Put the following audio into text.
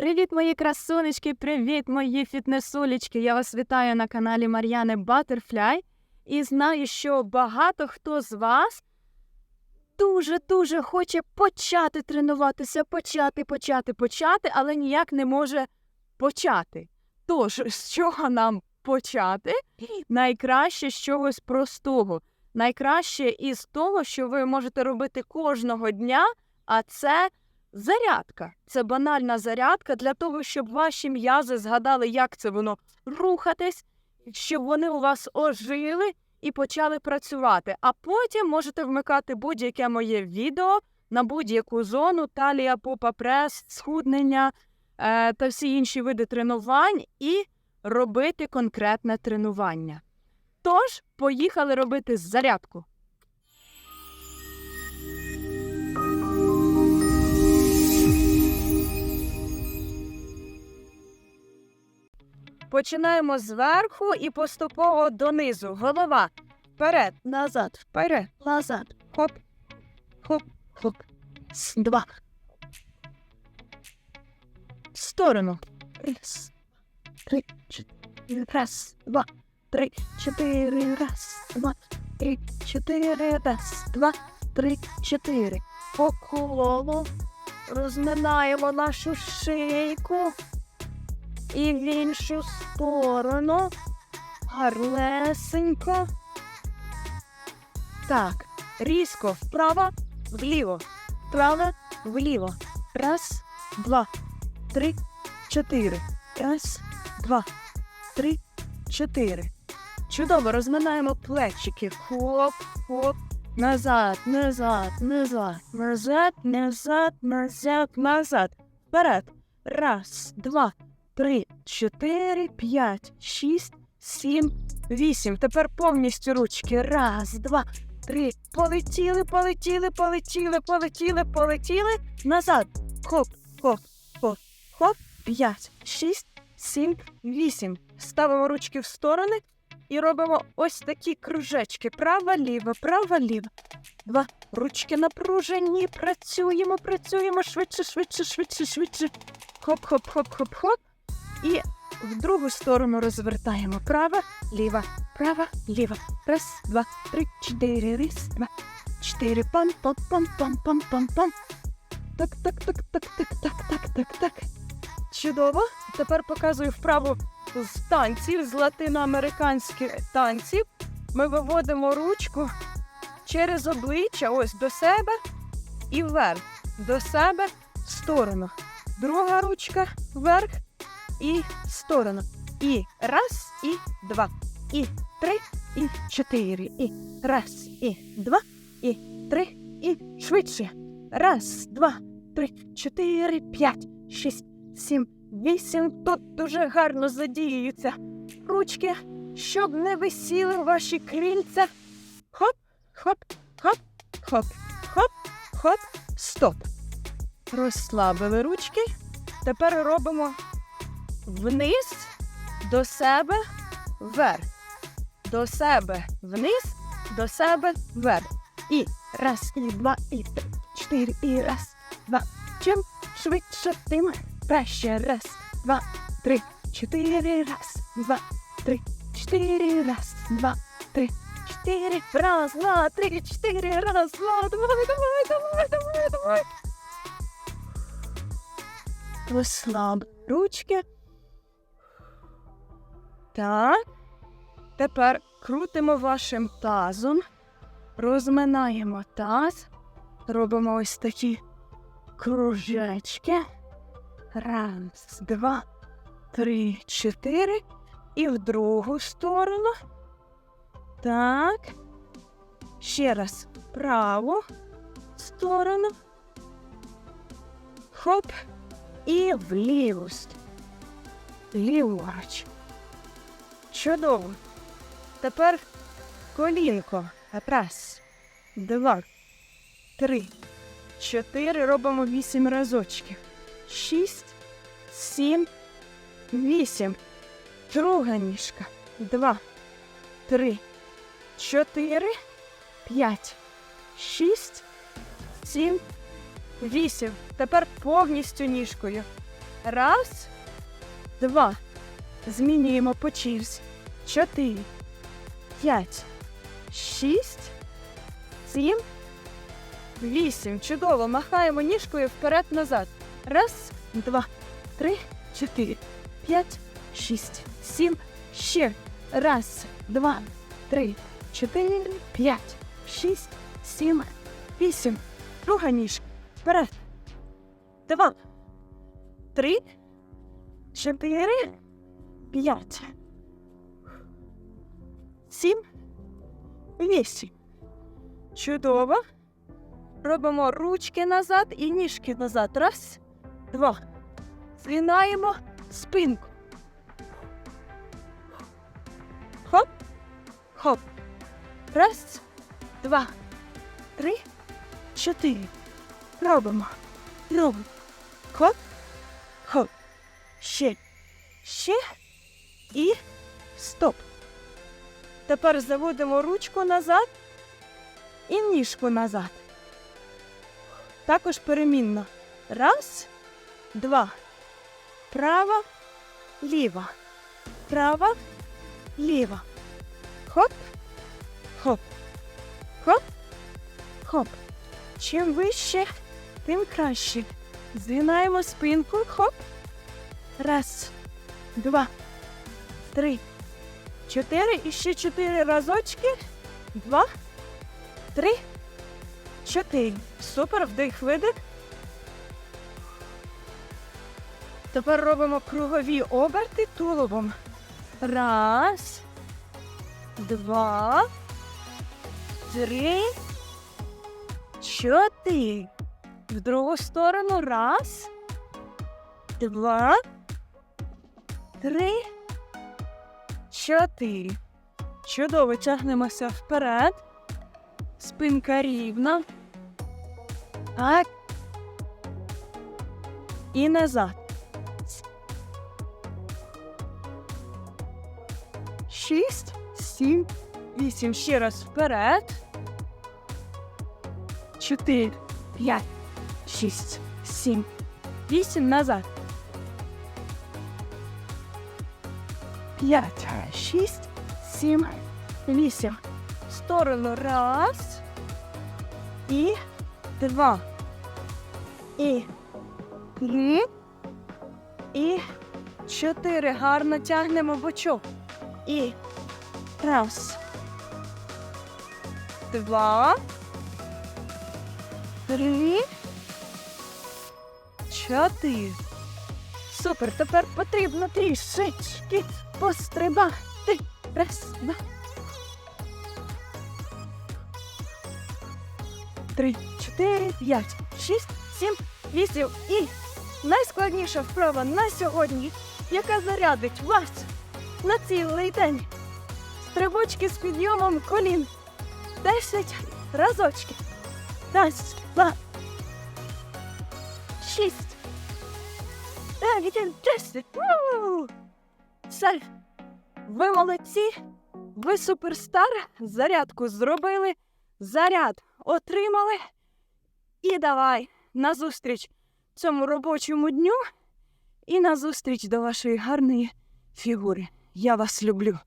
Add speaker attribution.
Speaker 1: Привіт, мої красунечки! Привіт, мої фітнесулечки! Я вас вітаю на каналі Мар'яни Батерфляй. І знаю, що багато хто з вас дуже-дуже хоче почати тренуватися, почати, почати, почати, але ніяк не може почати. Тож, з чого нам почати? Найкраще з чогось простого. Найкраще із того, що ви можете робити кожного дня, а це зарядка. Це банальна зарядка для того, щоб ваші м'язи згадали, як це воно рухатись, щоб вони у вас ожили і почали працювати. А потім можете вмикати будь-яке моє відео на будь-яку зону, талія, попа, прес, схуднення е, та всі інші види тренувань і робити конкретне тренування. Тож, поїхали робити зарядку. Починаємо зверху і поступово донизу. Голова вперед, назад, вперед, назад. Хоп, хоп, хоп. Два. В сторону. Раз, три, чотири. Раз, два, три, чотири. Раз, два, три, чотири. Раз, два, три, чотири. По колу. Розминаємо нашу шийку. І в іншу сторону. Гарнесенько. Так. Різко вправо, вліво. Вправо, вліво. Раз, два, три, чотири. Раз, два, три, чотири. Чудово, розминаємо плечики. Хоп, хоп. Назад, назад, назад, назад, назад, назад, назад. Вперед. Раз, два, три, чотири, п'ять, шість, сім, вісім. Тепер повністю ручки. Раз, два, три. Полетіли, полетіли, полетіли, полетіли, полетіли. Назад. Хоп, хоп, хоп, хоп. П'ять, шість, сім, вісім. Ставимо ручки в сторони і робимо ось такі кружечки. Права, ліва, права, ліва. Два. Ручки напружені. Працюємо, працюємо швидше, швидше, швидше, швидше. Хоп, хоп, хоп, хоп, хоп. І в другу сторону розвертаємо. Права, ліва, права, ліва. Раз, два, три, чотири. Раз, два, чотири. Пам, пам, пам, пам, пам, пам, пам. Так, так, так, так, так, так, так, так, так. Чудово. Тепер показую вправу з танців, з латиноамериканських танців. Ми виводимо ручку через обличчя, ось до себе і вверх. До себе в сторону. Друга ручка вверх і в сторону. І раз, і два, і три, і чотири. І раз, і два, і три, і швидше. Раз, два, три, чотири, п'ять, шість, сім, вісім. Тут дуже гарно задіюються ручки, щоб не висіли ваші крильця. Хоп, хоп, хоп, хоп, хоп, хоп, стоп. Розслабили ручки. Тепер робимо вниз, до себе, вверх. До себе вниз, до себе вверх. І раз, і два, і три, чотири, і раз, два. Чим швидше, тим краще. Раз, два, три, чотири, раз, два, три, чотири, раз, два, три, чотири, раз, два, три, чотири, раз, два, давай, давай, давай, давай, давай. Розслаб ручки. Так. Тепер крутимо вашим тазом, розминаємо таз, робимо ось такі кружечки. Раз, два, три, чотири. І в другу сторону. Так. Ще раз праву сторону. Хоп. І в ліву. Ліворуч. Чудово. Тепер колінко. Раз, два, три, чотири. Робимо вісім разочків. Шість, сім, вісім. Друга ніжка. Два, три, чотири, п'ять, шість, сім, вісім. Тепер повністю ніжкою. Раз, два. Змінюємо по чівсь. Чотири, п'ять, шість, сім, вісім. Чудово. Махаємо ніжкою вперед-назад. Раз, два, три, чотири, п'ять, шість, сім. Ще. Раз, два, три, чотири, п'ять, шість, сім, вісім. Друга ніжка. Вперед. Два. Три. Чотири. П'ять. Сім. Вісім. Чудово. Робимо ручки назад і ніжки назад. Раз, два. Згинаємо спинку. Хоп. Хоп. Раз, два, три, чотири. Робимо. Робимо. Хоп. Хоп. Ще. Ще. І стоп. Тепер заводимо ручку назад і ніжку назад. Також перемінно. Раз, два. Права, ліва. Права, ліва. Хоп, хоп, хоп, хоп. Чим вище, тим краще. Згинаємо спинку. Хоп. Раз, два, три, чотири. І ще чотири разочки. Два, три, чотири. Супер, вдих, видих. Тепер робимо кругові оберти тулубом. Раз, два, три, чотири. В другу сторону. Раз, два, три, чотири. Чудово тягнемося вперед. Спинка рівна. Так. І назад. Шість, сім, вісім. Ще раз вперед. Чотири, п'ять, шість, сім, вісім. Назад. П'ять, шість, сім, вісім. В сторону. Раз. І два. І три. І чотири. Гарно тягнемо бочок. І раз. Два. Три. Чотири. Супер. Тепер потрібно трішечки пострибати. Раз, два. Три, чотири, п'ять, шість, сім, вісім. І найскладніша вправа на сьогодні, яка зарядить вас на цілий день. Стрибочки з підйомом колін. Десять разочків. Раз, два. Шість. Дев'ять, десять. Ву! Все. Ви молодці. Ви суперстар. Зарядку зробили. Заряд отримали. І давай назустріч цьому робочому дню і назустріч до вашої гарної фігури. Я вас люблю.